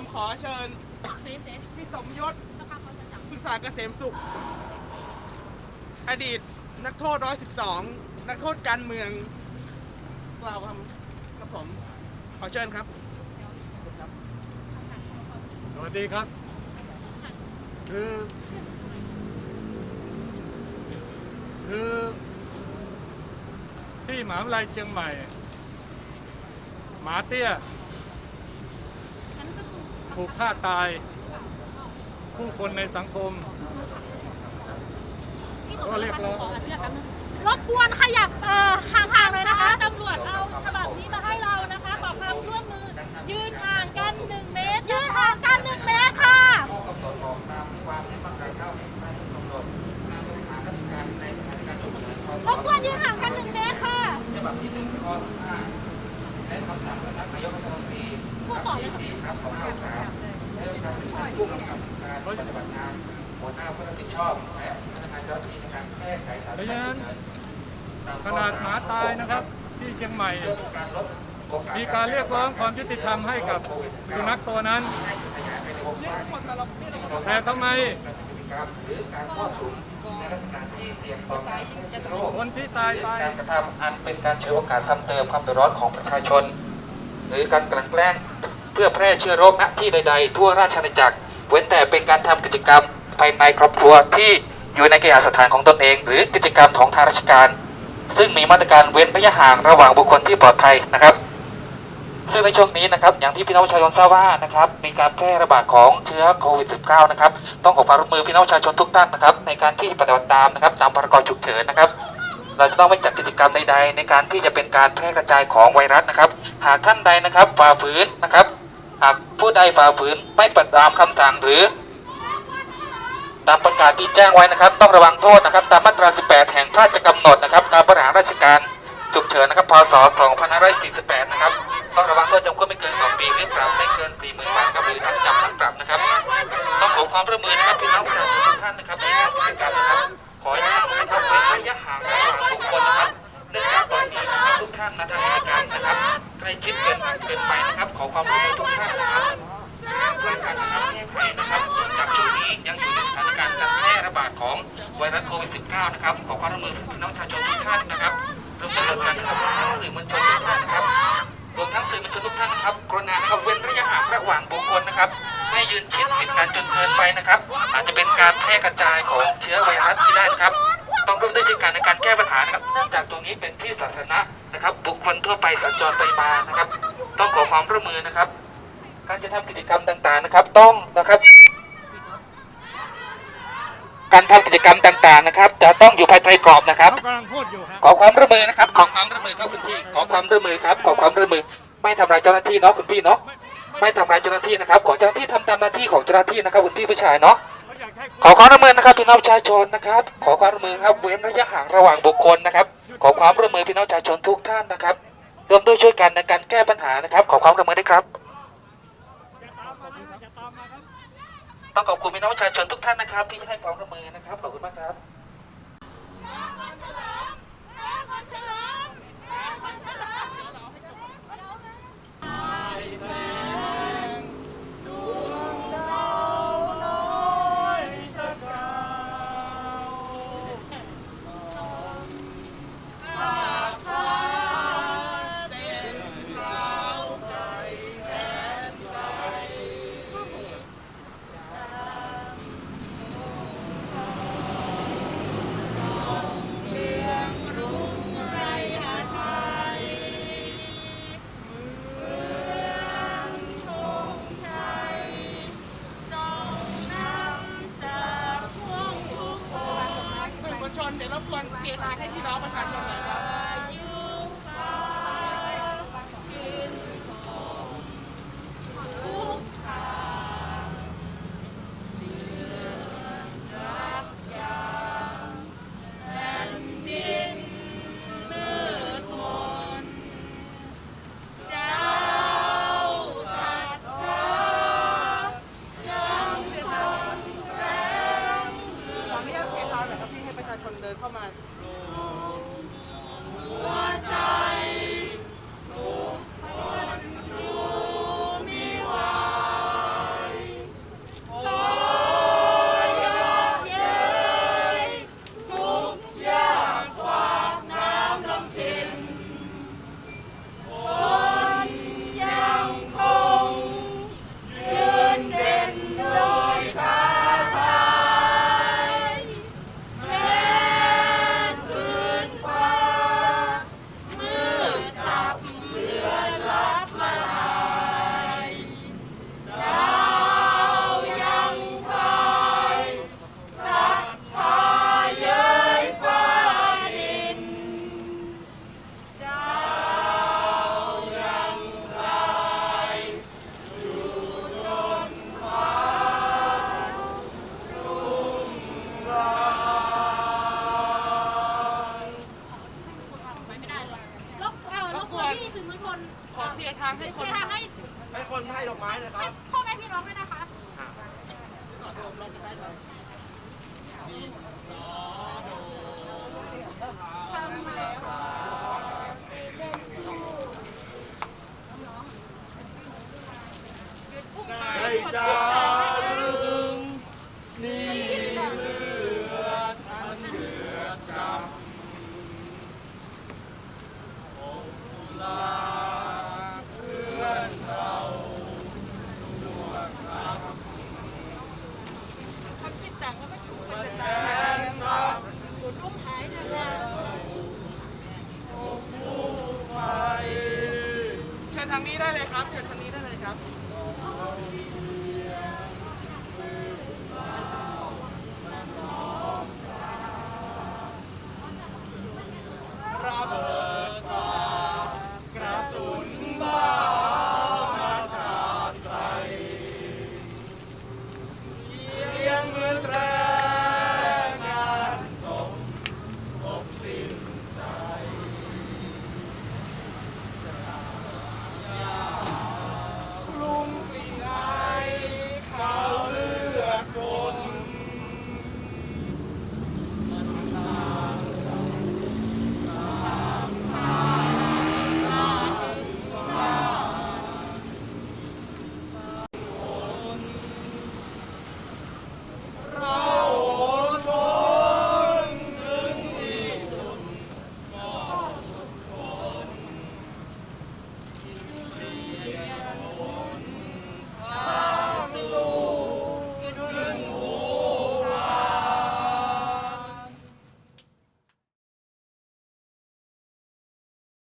ผมขอเชิญเซฟเซฟพี่สมยศสักพักเขาจะจับปรึกษาเกษมสุข อดีตนักโทษร้อยสิบสองนักโทษการเมืองกล่าวคำครับผม ขอเชิญครับ สวัสดีครับ คือ คือที่มหาวิทยาลัยเชียงใหม่ หมาเตี้ยงั้นก็คือ ถูกฆ่าตาย ผู้คนในสังคม พี่สมก็เรียกร้องขออนุญาตแป๊บนึงรบกวนขยับเอ่อห่างๆเลยนะคะ ตำรวจเอาฉบับนี้มาให้เรานะคะ ขอความร่วมมือ ยืนห่างกันหนึ่งเมตร ยืนห่างกันหนึ่งเมตรค่ะ รบกวนยืนห่างกันหนึ่งเมตรค่ะพูดต่อ เลยค่ะพี่เพราะฉะนั้นขนาดหมาตายนะครับที่เชียงใหม่ มีการเรียกร้องความยุติธรรมให้กับสุนัขตัวนั้น แต่ทำไมคนที่ตายไปการกระทำอันเป็นการเชื้อโอกาสซ้ำเติมความเดือดร้อนของประชาชน หรือการกลั่นแกล้ง เพื่อแพร่เชื้อโรคณที่ใด ๆ ทั่วราชอาณาจักร เว้นแต่เป็นการทำกิจกรรมภายในครอบครัวที่อยู่ในเกหสถานของตนเอง หรือกิจกรรมของทางราชการ ซึ่งมีมาตรการเว้นระยะห่างระหว่างบุคคลที่ปลอดภัยนะครับ ซึ่งในช่วงนี้นะครับ อย่างที่พี่น้องประชาชนทราบว่านะครับ มีการแพร่ระบาดของเชื้อโควิด -19 นะครับ ต้องขอความร่วมมือพี่น้องประชาชนทุกท่านนะครับ ในการที่ปฏิบัติตามนะครับ ตามพรกฉุกเฉินนะครับเราจะต้องไม่จัดกิจกรรมใดๆ ในการที่จะเป็นการแพร่กระจายของไวรัสนะครับ หากท่านใดนะครับฝ่าฝืนนะครับ หากผู้ใดฝ่าฝืนไม่ปฏิบัตตามคำสั่งหรือ ตามประกาศที่แจ้งไว้นะครับ ต้องระวังโทษนะครับ ตามมาตรา 18 แห่งพระราชกำหนดนะครับ การบริหารราชการฉุกเฉินนะครับ พศ 2548 นะครับ ต้องระวังโทษจำคุกไม่เกิน 2 ปีหรือปรับไม่เกิน 40,000 บาทครับหรือทั้งจำทั้งปรับนะครับ ต้องขอความร่วมมือนะครับพี่น้องประชาชนทุกท่านนะครับในการกิจกรรมนะครับ ขอให้ท่านนะครับเว้นระยะห่างระหว่างบุคคลนะครับเนื่องจากตอนนี้ทุกท่านนะทางกิจกรรนะครับใกล้ชิดเกินเกินไป ขอความร่วมมือทุกท่านนะครับช่วยกันนะครับแก้ไขนะครับเนื่องจากช่วงนี้ยังอยู่ในสถานการณ์การแพร่ระบาดของไวรัสโควิด -19 นะครับ ขอความร่วมมือพี่น้องประชาชนทุกท่านนะครับรวมทั้งกันนะครับรวมทั้งสื่อมวลชนทุกท่านนะครับรวมทั้งสื่อมวลชนทุกท่านนะครับ กรุณานะครับเว้นระยะห่างระหว่างบุคคลนะครับไม่ยืนชิดติดกันจนเกินไปนะครับ อาจจะเป็นการแพร่กระจายของเชื้อไวรัสที่ได้นะครับต้องร่วมด้วยช่วยกันในการแก้ปัญหานะครับเนื่องจากตรงนี้เป็นที่สาธารณะนะครับ บุคคลทั่วไปสัญจรไปมานะครับ ต้องขอความร่วมมือนะครับ การจะทำกิจกรรมต่างๆนะครับ ต้องนะครับ การทำกิจกรรมต่างๆนะครับ จะต้องอยู่ภายใต้กรอบนะครับเขากำลังพูดอยู่ครับขอความร่วมมือนะครับ ขอความร่วมมือครับคุณพี่ ขอความร่วมมือครับ ขอความร่วมมือ ไม่ทำร้ายเจ้าหน้าที่เนาะคุณพี่เนาะ ไม่ทำร้ายเจ้าหน้าที่นะครับ ขอเจ้าหน้าที่ทำตามหน้าที่ของเจ้าหน้าที่นะครับคุณพี่ผู้ชายเนาะเขาอยากให้ขอความร่วมมือนะครับพี่น้องประชาชนนะครับ ขอความร่วมมือครับเว้นระยะห่างระหว่างบุคคลนะครับ ขอความร่วมมือพี่น้องประชาชนทุกท่านนะครับ ร่วมด้วยช่วยกันในการแก้ปัญหานะครับ ขอความร่วมมือด้วยครับอย่าตามมานะอย่าตามมาครับ ต้องขอบคุณพี่น้องประชาชนทุกท่านนะครับ ที่ให้ความร่วมมือนะครับ ขอบคุณมากครับสื่อ วนเคลียร์ทางให้พี่น้องประชาชนหน่อย ชนขอเคลียร์ทางให้คนทางให้ให้คนให้ดอกไม้นะครับพ่อแม่พี่น้องด้วยนะคะทสอง ทางนี้ได้เลยครับเดินทางนี้ได้เลยครับ